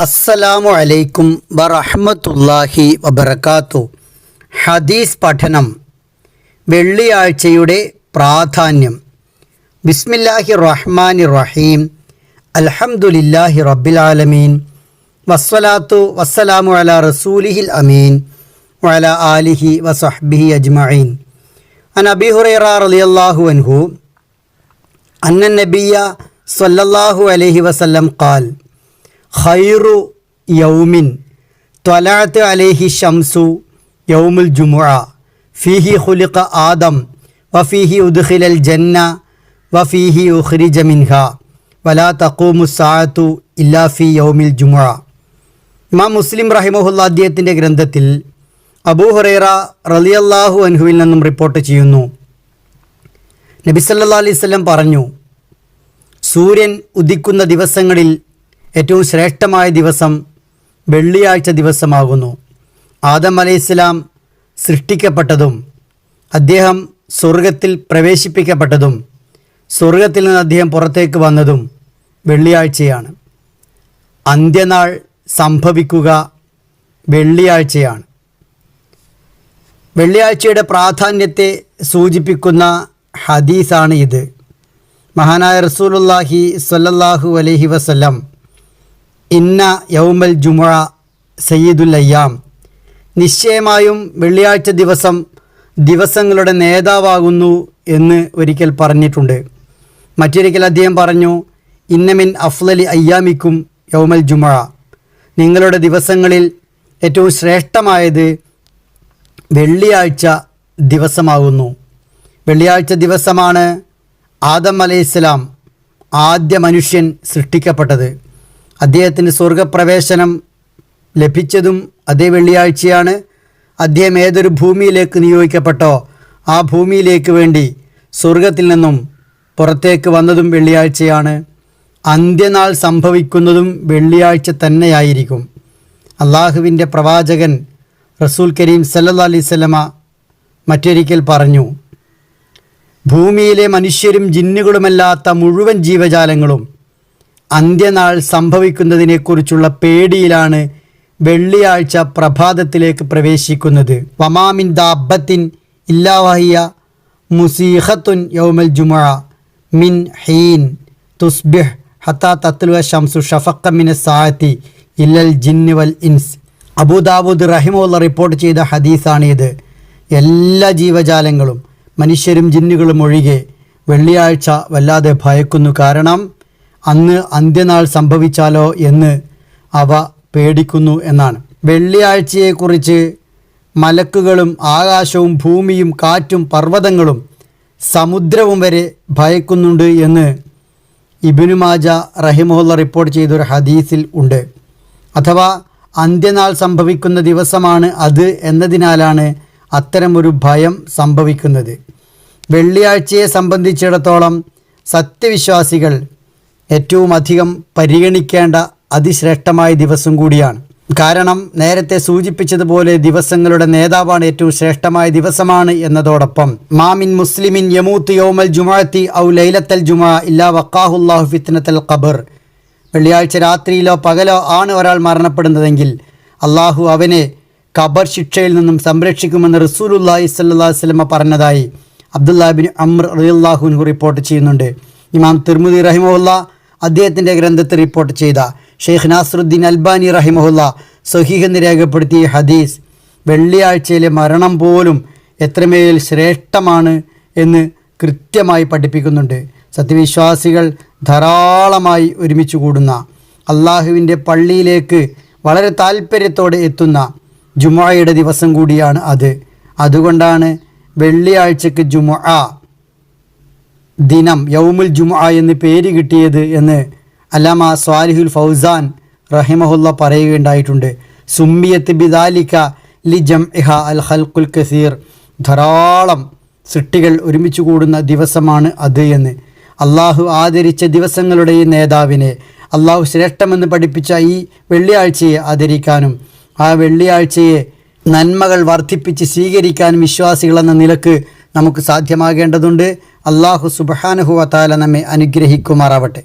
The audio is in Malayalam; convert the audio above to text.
അസ്സലാമു അലൈക്കും വറഹ്മത്തുള്ളാഹി വബർക്കാത്തു ഹദീസ് പഠനം. വെള്ളിയാഴ്ചയുടെ പ്രാധാന്യം. ബിസ്മില്ലാഹി റഹ്മാനി റഹീം. അൽഹംദുലില്ലാഹി റബ്ബിൽ ആലമീൻ. വസ്സലാത്തു വസ്സലാമു അല റസൂലിഹിൽ അമീൻ. വല ആലിഹി വസഹ്ബിഹി അജ്മഈൻ. അൻ അബി ഹുറൈറ റളിയല്ലാഹു അൻഹു അന്ന നബിയ സല്ലല്ലാഹു അലൈഹി വസല്ലം ഖാൽ. ഖൈറു യൗമിൻ. ത്വലാത്ത് അലേഹി ഷംസു യൗമുൽ ജുമുഅ. ഫീഹി ഹുലിഖ ആദം. വഫീഹി ഉദ്ഖിലൽ ജന്ന. വഫീഹി ഉഖ്രിജ മിൻഹ. വലാ തക്കൂമു സാഅത്തു ഇല്ലാ ഫി യൗമിൽ ജുമുഅ. ഇമാം മുസ്ലിം റഹിമഹുല്ല അദ്ദേഹത്തിന്റെ ഗ്രന്ഥത്തിൽ അബൂ ഹുറൈറ റളിയല്ലാഹു അൻഹുവിൽ നിന്നും റിപ്പോർട്ട് ചെയ്യുന്നു. നബിസല്ലാ അലൈവല്ലം പറഞ്ഞു സൂര്യൻ ഉദിക്കുന്ന ദിവസങ്ങളിൽ ഏറ്റവും ശ്രേഷ്ഠമായ ദിവസം വെള്ളിയാഴ്ച ദിവസമാകുന്നു. ആദം അലൈഹിസ്സലാം സൃഷ്ടിക്കപ്പെട്ടതും അദ്ദേഹം സ്വർഗത്തിൽ പ്രവേശിപ്പിക്കപ്പെട്ടതും സ്വർഗത്തിൽ നിന്ന് അദ്ദേഹം പുറത്തേക്ക് വന്നതും വെള്ളിയാഴ്ചയാണ്. അന്ത്യനാൾ സംഭവിക്കുക വെള്ളിയാഴ്ചയാണ്. വെള്ളിയാഴ്ചയുടെ പ്രാധാന്യത്തെ സൂചിപ്പിക്കുന്ന ഹദീസാണ് ഇത്. മഹാനായ റസൂലുല്ലാഹി സ്വല്ലല്ലാഹു അലൈഹി വസല്ലം ഇന്ന യൗമൽ ജുമുഅ സയ്യിദുൽ നിശ്ചയമായും വെള്ളിയാഴ്ച ദിവസം ദിവസങ്ങളുടെ നേതാവാകുന്നു എന്ന് ഒരിക്കൽ പറഞ്ഞിട്ടുണ്ട്. മറ്റൊരിക്കൽ അദ്ദേഹം പറഞ്ഞു ഇന്നമിൻ അഫ്ലലി അയ്യാമിക്കും യൗമൽ ജുമുഅ. നിങ്ങളുടെ ദിവസങ്ങളിൽ ഏറ്റവും ശ്രേഷ്ഠമായത് വെള്ളിയാഴ്ച ദിവസമാകുന്നു. വെള്ളിയാഴ്ച ദിവസമാണ് ആദം അലൈഹിസ്സലാം ആദ്യ മനുഷ്യൻ സൃഷ്ടിക്കപ്പെട്ടത്. അദ്ദേഹത്തിന് സ്വർഗപ്രവേശനം ലഭിച്ചതും അതേ വെള്ളിയാഴ്ചയാണ് അദ്ദേഹം ഏതൊരു ഭൂമിയിലേക്ക് നിയോഗിക്കപ്പെട്ടോ ആ ഭൂമിയിലേക്ക് വേണ്ടി സ്വർഗത്തിൽ നിന്നും പുറത്തേക്ക് വന്നതും വെള്ളിയാഴ്ചയാണ്. അന്ത്യനാൾ സംഭവിക്കുന്നതും വെള്ളിയാഴ്ച തന്നെയായിരിക്കും. അള്ളാഹുവിന്റെ പ്രവാചകൻ റസൂൽ കരീം സല്ലാ അലൈഹി സ്വലമ മറ്റൊരിക്കൽ പറഞ്ഞു ഭൂമിയിലെ മനുഷ്യരും ജിന്നുകളുമല്ലാത്ത മുഴുവൻ ജീവജാലങ്ങളും അന്ത്യനാൾ സംഭവിക്കുന്നതിനെക്കുറിച്ചുള്ള പേടിയിലാണ് വെള്ളിയാഴ്ച പ്രഭാതത്തിലേക്ക് പ്രവേശിക്കുന്നത്. വമാമിൻ ദാബത്തിൻ ഇല്ലാവഹിയ മുസീഹത്തുൻ യൗമൽ ജുമുഅ മിൻ ഹീൻ തുസ്ബിഹ് ഹത്താ തത്ലുവ ഷംസു ഷഫക്ക മിന സാഹത്തി ഇല്ലൽ ജിന്ന് വൽ ഇൻസ്. അബുദാബുദ് റഹിമുള്ള റിപ്പോർട്ട് ചെയ്ത ഹദീസാണിത്. എല്ലാ ജീവജാലങ്ങളും മനുഷ്യരും ജിന്നുകളും ഒഴികെ വെള്ളിയാഴ്ച വല്ലാതെ ഭയക്കുന്നു. കാരണം അന്ന് അന്ത്യനാൾ സംഭവിച്ചാലോ എന്ന് അവ പേടിക്കുന്നു എന്നാണ്. വെള്ളിയാഴ്ചയെക്കുറിച്ച് മലക്കുകളും ആകാശവും ഭൂമിയും കാറ്റും പർവതങ്ങളും സമുദ്രവും വരെ ഭയക്കുന്നുണ്ട് എന്ന് ഇബിനു മാജ റഹിമുല്ല റിപ്പോർട്ട് ചെയ്തൊരു ഹദീസിൽ ഉണ്ട്. അഥവാ അന്ത്യനാൾ സംഭവിക്കുന്ന ദിവസമാണ് അത് എന്നതിനാലാണ് അത്തരമൊരു ഭയം സംഭവിക്കുന്നത്. വെള്ളിയാഴ്ചയെ സംബന്ധിച്ചിടത്തോളം സത്യവിശ്വാസികൾ ഏറ്റവും അധികം പരിഗണിക്കേണ്ട അതിശ്രേഷ്ഠമായ ദിവസം കൂടിയാണ്. കാരണം നേരത്തെ സൂചിപ്പിച്ചതുപോലെ ദിവസങ്ങളുടെ നേതാവാണ് ഏറ്റവും ശ്രേഷ്ഠമായ ദിവസമാണ് എന്നതോടൊപ്പം മാമിൻ മുസ്ലിമിൻ യമൂത്ത് യോമൽ ജുമാത്തി ഔ ലൈലത്തൽ ജുമാ ഇല്ലാ വക്കാഹുല്ലാഹു ഫിത്നത്തൽ ഖബർ. വെള്ളിയാഴ്ച രാത്രിയിലോ പകലോ ആണ് ഒരാൾ മരണപ്പെടുന്നതെങ്കിൽ അള്ളാഹു അവനെ ഖബർ ശിക്ഷയിൽ നിന്നും സംരക്ഷിക്കുമെന്ന് റസൂലുല്ലാഹി സല്ലാ അലൈഹി വസല്ലമ പറഞ്ഞതായി അബ്ദുല്ലാബിൻ അമ്ര റളിയല്ലാഹുൻഹു റിപ്പോർട്ട് ചെയ്യുന്നുണ്ട്. ഇമാം തിർമുദി റഹിമുല്ല അദ്ദേഹത്തിന്റെ ഗ്രന്ഥത്തിൽ റിപ്പോർട്ട് ചെയ്ത ഷെയ്ഖ് നാസറുദ്ദീൻ അൽബാനി റഹിമഹുല്ല സഹീഹ് എന്ന് രേഖപ്പെടുത്തിയ ഹദീസ് വെള്ളിയാഴ്ചയിലെ മരണം പോലും എത്രമേൽ ശ്രേഷ്ഠമാണ് എന്ന് കൃത്യമായി പഠിപ്പിക്കുന്നുണ്ട്. സത്യവിശ്വാസികൾ ധാരാളമായി ഒരുമിച്ച് കൂടുന്ന അള്ളാഹുവിന്റെ പള്ളിയിലേക്ക് വളരെ താല്പര്യത്തോടെ എത്തുന്ന ജുമുഅയുടെ ദിവസം കൂടിയാണ് അത്. അതുകൊണ്ടാണ് വെള്ളിയാഴ്ചക്ക് ജുമുഅ ദിനം യൗമുൽ ജുമുഅ എന്ന് പേര് കിട്ടിയത് എന്ന് അല്ലാമ സ്വാലിഹുൽ ഫൗസാൻ റഹിമഹുല്ല പറയുകയുണ്ടായിട്ടുണ്ട്. സുമ്മിയത്ത് ബിദാലിക്ക ലി ജം ഇഹ അൽ ഹൽക്കുൽ കസീർ. ധാരാളം സൃഷ്ടികൾ ഒരുമിച്ച് കൂടുന്ന ദിവസമാണ് അത് എന്ന്. അള്ളാഹു ആദരിച്ച ദിവസങ്ങളുടെ നേതാവിനെ അള്ളാഹു ശ്രേഷ്ഠമെന്ന് പഠിപ്പിച്ച ഈ വെള്ളിയാഴ്ചയെ ആദരിക്കാനും ആ വെള്ളിയാഴ്ചയെ നന്മകൾ വർദ്ധിപ്പിച്ച് സ്വീകരിക്കാനും വിശ്വാസികളെന്ന നിലയ്ക്ക് നമുക്ക് സാധ്യമാകേണ്ടതുണ്ട്. അള്ളാഹു സുബഹാനുഹുവ താല നമ്മെ അനുഗ്രഹിക്കുമാറാവട്ടെ.